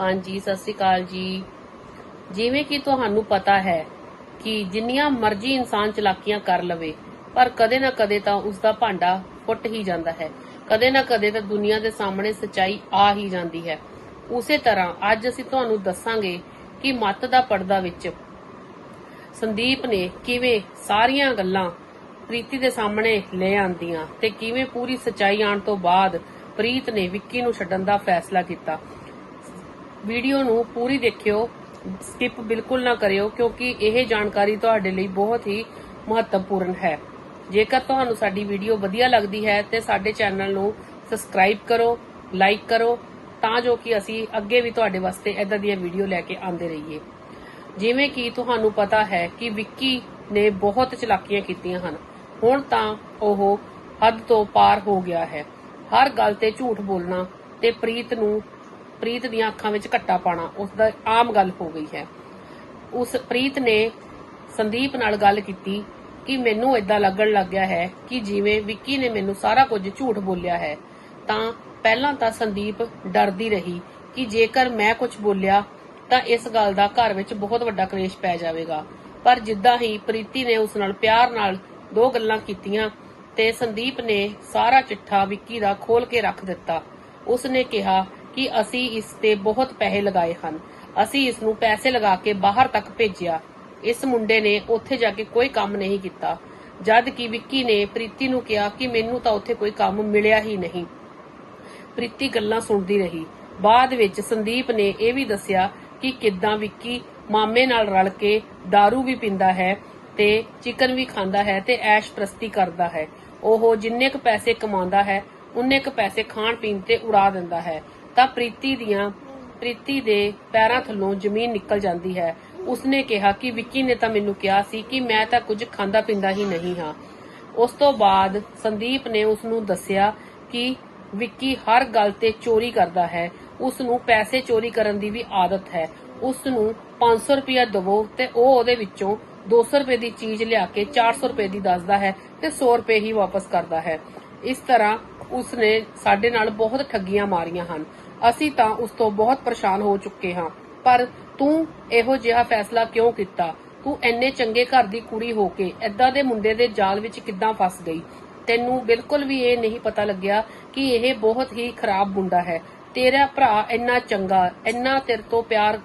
ਹਾਂਜੀ, ਸਤਿ ਸ੍ਰੀ ਅਕਾਲ ਜੀ। ਜਿਵੇਂ ਕਿ ਤੁਹਾਨੂੰ ਪਤਾ ਹੈ ਕਿ ਜਿੰਨੀਆਂ ਮਰਜ਼ੀ ਇਨਸਾਨ ਚਲਾਕੀਆਂ ਕਰ ਲਵੇ, ਪਰ ਕਦੇ ਨਾ ਕਦੇ ਤਾਂ ਉਸ ਦਾ ਭਾਂਡਾ ਫੁੱਟ ਹੀ ਜਾਂਦਾ ਹੈ। ਕਦੇ ਨਾ ਕਦੇ ਤਾਂ ਦੁਨੀਆ ਦੇ ਸਾਹਮਣੇ ਸਚਾਈ ਆ ਹੀ ਜਾਂਦੀ ਹੈ। ਉਸੇ ਤਰ੍ਹਾਂ ਅੱਜ ਅਸੀਂ ਤੁਹਾਨੂੰ ਦੱਸਾਂਗੇ ਕਿ ਮੱਤ ਦਾ ਪਰਦਾ ਵਿੱਚ ਸੰਦੀਪ ਨੇ ਕਿਵੇਂ ਸਾਰੀਆਂ ਗੱਲਾਂ ਪ੍ਰੀਤੀ ਦੇ ਸਾਹਮਣੇ ਲੈ ਆਂਦੀਆਂ ਤੇ ਕਿਵੇਂ ਪੂਰੀ ਸਚਾਈ ਆਉਣ ਤੋਂ ਬਾਅਦ ਪ੍ਰੀਤ ਨੇ ਵਿੱਕੀ ਨੂੰ ਛੱਡਣ ਦਾ ਫੈਸਲਾ ਕੀਤਾ। ਵੀਡੀਓ ਨੂੰ ਪੂਰੀ ਦੇਖਿਓ ਸਕਿਪ ਬਿਲਕੁਲ ਨਾ ਕਰਿਓ, ਕਿਉਂਕਿ ਇਹ ਜਾਣਕਾਰੀ ਤੁਹਾਡੇ ਲਈ ਬਹੁਤ ਹੀ ਮਹੱਤਵਪੂਰਨ ਹੈ। ਜੇਕਰ ਤੁਹਾਨੂੰ ਸਾਡੀ ਵੀਡੀਓ ਵਧੀਆ ਲੱਗਦੀ ਹੈ, ਤੇ ਸਾਡੇ ਚੈਨਲ ਨੂੰ ਸਬਸਕ੍ਰਾਈਬ ਕਰੋ ਲਾਈਕ ਕਰੋ, ਤਾਂ ਜੋ ਕਿ ਅਸੀਂ ਅੱਗੇ ਵੀ ਤੁਹਾਡੇ ਵਾਸਤੇ ਇਦਾਂ ਦੀਆਂ ਵੀਡੀਓ ਲੈ ਕੇ ਆਉਂਦੇ ਰਹੀਏ। ਜਿਵੇਂ ਕਿ ਤੁਹਾਨੂੰ ਪਤਾ ਹੈ ਕਿ ਵਿੱਕੀ ਨੇ ਬਹੁਤ ਚਲਾਕੀਆਂ ਕੀਤੀਆਂ ਹਨ। ਹੁਣ ਤਾਂ ਉਹ ਹੱਦ ਤੋਂ ਪਾਰ ਹੋ ਗਿਆ ਹੈ। ਹਰ ਗੱਲ ਤੇ ਝੂਠ ਬੋਲਣਾ ਤੇ ਪ੍ਰੀਤ ਨੂੰ ਪ੍ਰੀਤ ਦੀਆਂ ਅੱਖਾਂ ਵਿੱਚ ਘੱਟਾ ਪਾਣਾ ਉਸ ਦਾ ਆਮ ਗੱਲ ਹੋ ਗਈ ਹੈ। ਉਸ ਪ੍ਰੀਤ ਨੇ ਸੰਦੀਪ ਨਾਲ ਗੱਲ ਕੀਤੀ ਕਿ ਮੈਨੂੰ ਇਦਾਂ ਲੱਗਣ ਲੱਗ ਗਿਆ ਹੈ ਕਿ ਜਿਵੇਂ ਵਿੱਕੀ ਨੇ ਮੈਨੂੰ ਸਾਰਾ ਕੁਝ ਝੂਠ ਬੋਲਿਆ ਹੈ, ਤਾਂ ਪਹਿਲਾਂ ਤਾਂ ਸੰਦੀਪ ਡਰਦੀ ਰਹੀ ਕਿ ਜੇਕਰ ਮੈਂ ਕੁਝ ਬੋਲਿਆ, ਤਾਂ ਇਸ ਗੱਲ ਦਾ ਘਰ ਵਿੱਚ ਬਹੁਤ ਵੱਡਾ ਕਲੇਸ਼ ਪੈ ਜਾਵੇਗਾ। ਪਰ ਜਿੱਦਾਂ ਹੀ ਪ੍ਰੀਤੀ ਨੇ ਉਸ ਨਾਲ ਪਿਆਰ ਨਾਲ ਦੋ ਗੱਲਾਂ ਕੀਤੀਆਂ, ਤੇ ਸੰਦੀਪ ਨੇ ਸਾਰਾ ਚਿੱਠਾ ਵਿੱਕੀ ਦਾ ਖੋਲ ਕੇ ਰੱਖ ਦਿੱਤਾ। ਉਸ ਨੇ ਕਿਹਾ ਕਿ ਅਸੀਂ ਇਸ ਤੇ ਬਹੁਤ ਪੈਸੇ ਲਗਾਏ ਹਨ। ਅਸੀਂ ਇਸ ਨੂੰ ਪੈਸੇ ਲਗਾ ਕੇ ਬਾਹਰ ਤੱਕ ਭੇਜਿਆ। ਇਸ ਮੁੰਡੇ ਨੇ ਉੱਥੇ ਜਾ ਕੇ ਕੋਈ ਕੰਮ ਨਹੀਂ ਕੀਤਾ। ਜਦ ਕਿ ਵਿੱਕੀ ਨੇ ਪ੍ਰੀਤੀ ਨੂੰ ਕਿਹਾ ਕਿ ਮੈਨੂੰ ਤਾਂ ਉੱਥੇ ਕੋਈ ਕੰਮ ਮਿਲਿਆ ਹੀ ਨਹੀਂ। ਪ੍ਰੀਤੀ ਗੱਲਾਂ ਸੁਣਦੀ ਰਹੀ। ਬਾਅਦ ਵਿੱਚ ਸੰਦੀਪ ਨੇ ਇਹ ਵੀ ਦੱਸਿਆ ਕਿ ਕਿੱਦਾਂ ਵਿੱਕੀ ਮਾਮੇ ਨਾਲ ਰਲ ਕੇ दारू ਵੀ ਪੀਂਦਾ ਹੈ ਤੇ ਚਿਕਨ ਵੀ ਖਾਂਦਾ ਹੈ ਤੇ ਐਸ਼ ਪ੍ਰਸਤੀ ਕਰਦਾ ਹੈ। ਉਹ ਜਿੰਨੇ ਕੁ ਪੈਸੇ ਕਮਾਉਂਦਾ ਹੈ, ਉਨੇ ਕੁ ਪੈਸੇ ਖਾਣ ਪੀਣ ਤੇ ਉਡਾ ਦਿੰਦਾ ਹੈ। ਤਾਂ ਪ੍ਰੀਤੀ ਦੀਆਂ, ਪ੍ਰੀਤੀ ਦੇ ਪੈਰਾਂ ਥੱਲੋਂ ਜ਼ਮੀਨ ਨਿਕਲ ਜਾਂਦੀ ਹੈ। ਉਸਨੇ ਕਿਹਾ ਕਿ ਵਿੱਕੀ ਨੇ ਤਾਂ ਮੈਨੂੰ ਕਿਹਾ ਸੀ ਕਿ ਮੈਂ ਤਾਂ ਕੁਝ ਖਾਂਦਾ ਪੀਂਦਾ ਹੀ ਨਹੀਂ ਹਾਂ। ਉਸ ਤੋਂ ਬਾਅਦ ਸੰਦੀਪ ਨੇ ਉਸ ਨੂੰ ਦੱਸਿਆ ਕਿ ਵਿੱਕੀ ਹਰ ਗੱਲ ਤੇ ਚੋਰੀ ਕਰਦਾ ਹੈ। ਉਸ ਨੂੰ ਪੈਸੇ ਚੋਰੀ ਕਰਨ ਦੀ ਵੀ ਆਦਤ ਹੈ। ਉਸ ਨੂੰ 500 ਰੁਪਇਆ ਦਵੋ ਤੇ ਉਹ ਉਹਦੇ ਵਿੱਚੋਂ 200 ਰੁਪਏ ਦੀ ਚੀਜ਼ ਲਿਆ ਕੇ 400 ਰੁਪਏ ਦੀ ਦੱਸਦਾ ਹੈ ਤੇ 100 ਰੁਪਏ ਹੀ ਵਾਪਸ ਕਰਦਾ ਹੈ। ਇਸ ਤਰ੍ਹਾਂ ਉਸ ਨੇ ਸਾਡੇ ਨਾਲ ਬਹੁਤ ਠੱਗੀਆਂ ਮਾਰੀਆਂ ਹਨ। ਅਸੀਂ ਤਾਂ ਉਸ ਤੋਂ ਬਹੁਤ ਪਰੇਸ਼ਾਨ ਹੋ ਚੁੱਕੇ ਹਾਂ। ਪਰ ਤੂੰ ਇਹੋ ਜਿਹਾ ਫੈਸਲਾ ਕਿਉਂ ਕੀਤਾ? ਤੂੰ ਐਨੇ ਚੰਗੇ ਘਰ ਦੀ ਕੁੜੀ ਹੋ ਕੇ ਐਦਾਂ ਦੇ ਮੁੰਡੇ ਦੇ ਜਾਲ ਵਿੱਚ ਕਿੱਦਾਂ ਫਸ ਗਈ? ਤੈਨੂੰ ਬਿਲਕੁਲ ਵੀ ਇਹ ਨਹੀਂ ਪਤਾ ਲੱਗਿਆ ਕਿ ਇਹ ਬਹੁਤ ਹੀ ਖਰਾਬ ਮੁੰਡਾ ਹੈ। ਤੇਰਾ ਭਰਾ ਇੰਨਾ ਚੰਗਾ, ਇੰਨਾ ਤੇਰੇ ਤੋਂ ਪਿਆਰ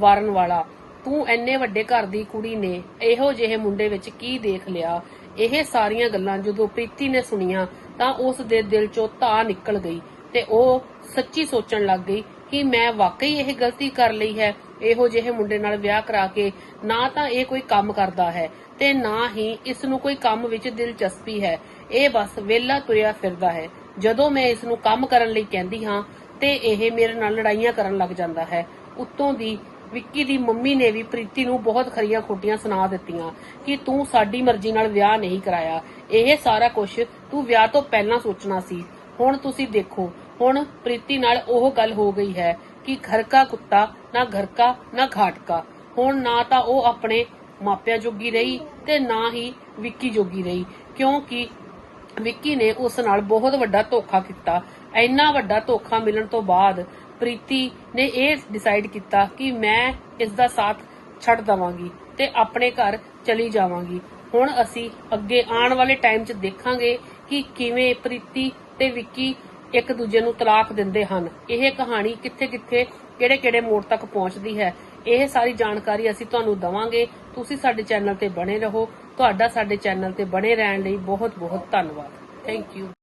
ਵਾਰਨ ਵਾਲਾ। ਤੂੰ ਐਨੇ ਵੱਡੇ ਘਰ ਦੀ ਕੁੜੀ ਨੇ ਇਹੋ ਜਿਹੇ ਮੁੰਡੇ ਵਿੱਚ ਕੀ ਦੇਖ ਲਿਆ? ਇਹ ਸਾਰੀਆਂ ਗੱਲਾਂ ਜਦੋਂ ਪ੍ਰੀਤੀ ਨੇ ਸੁਣੀਆਂ ਤਾਂ ਉਸ ਦੇ ਦਿਲ ਚੋਂ ਧਾ ਨਿਕਲ ਗਈ। ਤੇ ਉਹ ਸੱਚੀ ਸੋਚਣ ਲੱਗ ਗਈ ਕਿ ਮੈਂ ਵਾਕਈ ਇਹ ਗਲਤੀ ਕਰ ਲਈ ਹੈ, ਇਹੋ ਜਿਹੇ ਮੁੰਡੇ ਨਾਲ ਵਿਆਹ ਕਰਾ ਕੇ ਨਾ ਤਾਂ ਇਹ ਕੋਈ ਕੰਮ ਕਰਦਾ ਹੈ ਤੇ ਨਾ ਹੀ ਇਸ ਨੂੰ ਕੋਈ ਕੰਮ ਵਿੱਚ ਦਿਲਚਸਪੀ ਹੈ। ਇਹ ਬਸ ਵਿਹਲਾ ਤੁਰਿਆ ਫਿਰਦਾ ਹੈ। ਜਦੋਂ ਮੈਂ ਇਸ ਨੂੰ ਕੰਮ ਕਰਨ ਲਈ ਕਹਿੰਦੀ ਹਾਂ ਤੇ ਇਹ ਮੇਰੇ ਨਾਲ ਲੜਾਈਆਂ ਕਰਨ ਲੱਗ ਜਾਂਦਾ ਹੈ। ਉੱਤੋਂ ਦੀ ਵਿੱਕੀ ਦੀ ਮੰਮੀ ਨੇ ਵੀ ਪ੍ਰੀਤੀ ਨੂੰ ਬਹੁਤ ਖਰੀਆਂ ਖੋਟੀਆਂ ਸੁਣਾ ਦਿੱਤੀਆਂ ਕਿ ਤੂੰ ਸਾਡੀ ਮਰਜ਼ੀ ਨਾਲ ਵਿਆਹ ਨਹੀਂ ਕਰਾਇਆ। ਇਹ ਸਾਰਾ ਕੁਝ ਤੂੰ ਵਿਆਹ ਤੋਂ ਪਹਿਲਾਂ ਸੋਚਣਾ ਸੀ। ਹੁਣ ਤੁਸੀਂ ਦੇਖੋ, ਹੁਣ ਪ੍ਰੀਤੀ ਨਾਲ ਉਹ ਗੱਲ ਹੋ ਗਈ ਹੈ ਕਿ ਘਰ ਕਾ ਕੁੱਤਾ ਨਾ ਘਰ ਕਾ ਨਾ ਘਾਟ ਕਾ ਹੁਣ ਨਾ ਤਾਂ ਉਹ ਆਪਣੇ ਮਾਪਿਆਂ ਜੋਗੀ ਰਹੀ ਤੇ ਨਾ ਹੀ ਵਿੱਕੀ ਜੋਗੀ ਰਹੀ, ਕਿਉਂਕਿ ਵਿੱਕੀ ਨੇ ਉਸ ਨਾਲ ਬਹੁਤ ਵੱਡਾ ਧੋਖਾ ਕੀਤਾ। ਇੰਨਾ ਵੱਡਾ ਧੋਖਾ ਮਿਲਣ ਤੋਂ ਬਾਅਦ ਪ੍ਰੀਤੀ ਨੇ ਇਹ ਡਿਸਾਈਡ ਕੀਤਾ ਕਿ ਮੈਂ ਇਸ ਦਾ ਸਾਥ ਛੱਡ ਦਵਾਂਗੀ ਤੇ ਆਪਣੇ ਘਰ ਚਲੀ ਜਾਵਾਂਗੀ। ਹੁਣ ਅਸੀਂ ਅੱਗੇ ਆਉਣ ਵਾਲੇ ਟਾਈਮ 'ਚ ਦੇਖਾਂਗੇ ਕਿ ਕਿਵੇਂ ਪ੍ਰੀਤੀ ਤੇ ਵਿੱਕੀ ਇੱਕ ਦੂਜੇ ਨੂੰ ਤਲਾਕ ਦਿੰਦੇ ਹਨ। ਇਹ ਕਹਾਣੀ ਕਿੱਥੇ-ਕਿੱਥੇ, ਕਿਹੜੇ-ਕਿਹੜੇ ਮੋੜ ਤੱਕ ਪਹੁੰਚਦੀ ਹੈ, ਇਹ ਸਾਰੀ ਜਾਣਕਾਰੀ ਅਸੀਂ ਤੁਹਾਨੂੰ ਦਵਾਂਗੇ। ਤੁਸੀਂ ਸਾਡੇ ਚੈਨਲ ਤੇ ਬਣੇ ਰਹੋ। ਤੁਹਾਡਾ ਸਾਡੇ ਚੈਨਲ ਤੇ ਬਣੇ ਰਹਿਣ ਲਈ ਬਹੁਤ-ਬਹੁਤ ਧੰਨਵਾਦ। Thank you